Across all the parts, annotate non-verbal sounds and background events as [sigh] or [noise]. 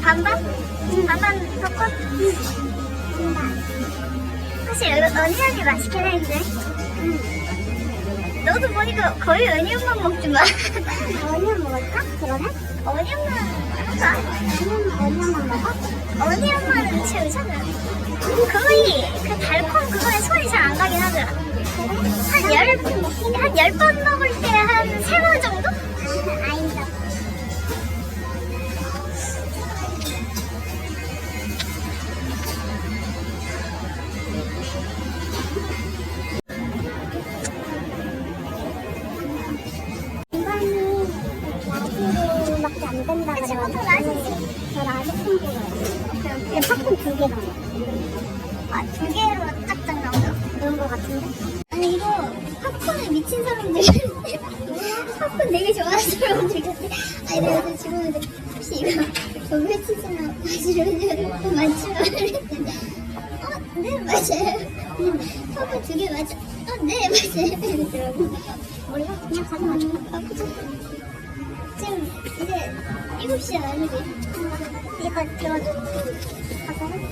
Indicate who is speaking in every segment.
Speaker 1: 반반? 반반 섞어? 사실 언니 언니 맛있긴 했는데. 너도 보니까 거의 어니언만 먹지만. 어니언 먹을까? 그러면? 어니언만 할까? 어니언, 어니언만 먹어? 어니언만은 채우잖아. 거의 그 달콤 그거에 손이 잘 안 가긴 하더라. 한 열, 한 열 번 두 개로 짝짝 나오죠? 거 같은데? 아니, 이거 팝콘에 미친 사람들 팝콘 되게 좋아하는 사람들 같아 아니, 내가 그 질문인데 혹시 이거 버블 치즈나 마시로는 맞추면 그랬는데 어? 네, 맞아요 팝콘 두 개 맞아 어? 네, 맞아요 몰라? 그냥 가서 맞춰 아? 지금 이제 7시야 아니지? 이거 들어줘 가서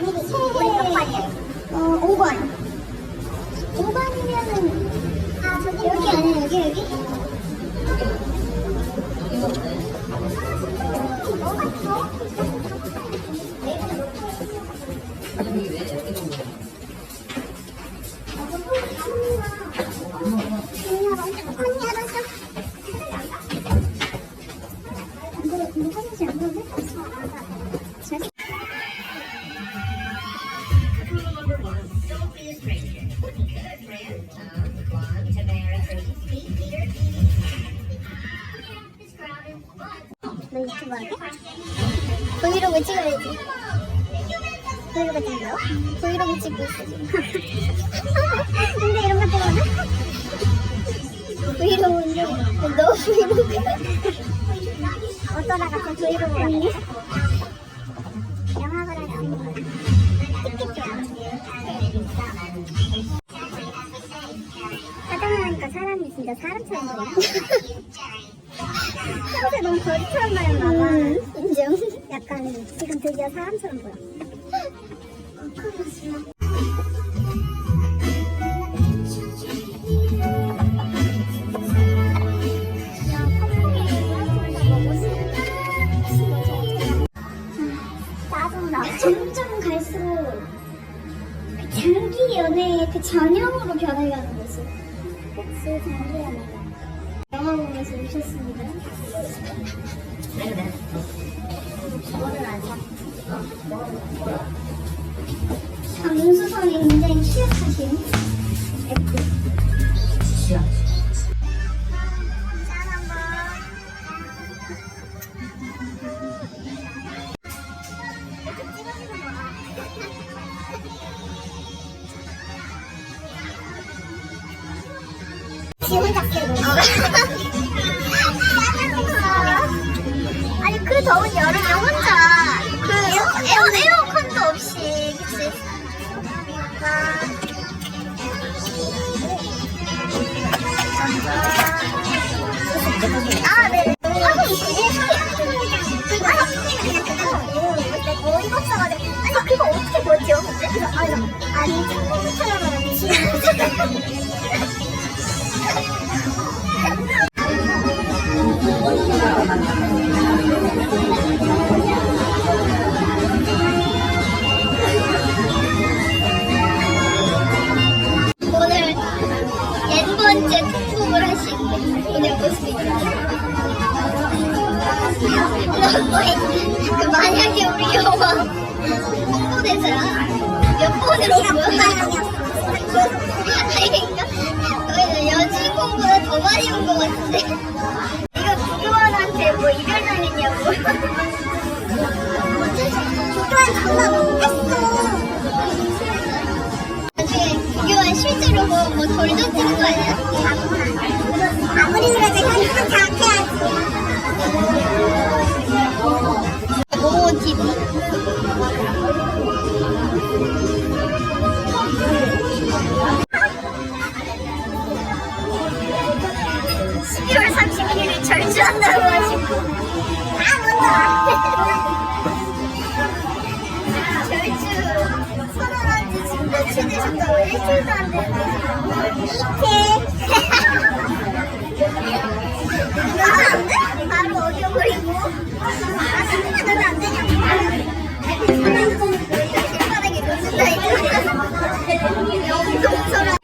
Speaker 1: 우리 몇 반이야? 어, 5반. 5반이면은 아, 저기 여기 아니야, 여기, 여기? 언니 알았어. 이거 이거 화장실 안 가도 돼? 너 유튜브 하게? 브이로그 찍어야지. 브이로그 찍는다고? 브이로그 찍고 있어 지금. 근데 이런 거 찍어도 브이로그인데 너 브이로그 저 브이로그 같네? 영화를 할수 있는 티켓 화장하니까 사람이 진짜 사람처럼 보여. 평소에 너무 거짓처럼 말했나봐. 인정. 약간 지금 드디어 사람처럼 보여. 짜증나. 점점 갈수록 그 장기 연애의 그 전형으로 변해가는 모습. 그치, 장기 연애가. 영화 보면서 우셨습니다. 저거는 아니야. 강수선이 굉장히 취약하신 거야. 지원 잡기 더운 여름에 혼자 그 에어, 에어컨도 없이 그치? 아. 아, 네. 하고 있지. 그거 그냥 그거 어이가 없어가지고 아니 그거 어떻게? 그래서 아니 아니 청공처럼 미친 만약에 우리 영화 홍보대사야 몇 번을 온 거야? 그러니까 여주인공보다 더 많이 온 것 같은데 이거 부교환한테 뭐 이별 당했냐 비교한 장난 못했어. 나중에 비교한 실제로 뭐, 뭐덜 던지는 거 아니야? 아무리 그래도 현실은 장악해야지. 12월 31일에 절주한다고 하시고. 아무도 절주 선언한 지 지금 며칠 되셨다고 일주일도 안 되는데 이렇게. [laughs] 이거는 안 돼? 바로 어겨버리고. 아 진짜 너는 안 되냐고 사랑꾼 실바닥에 놓는다 이거. [laughs] 영동처럼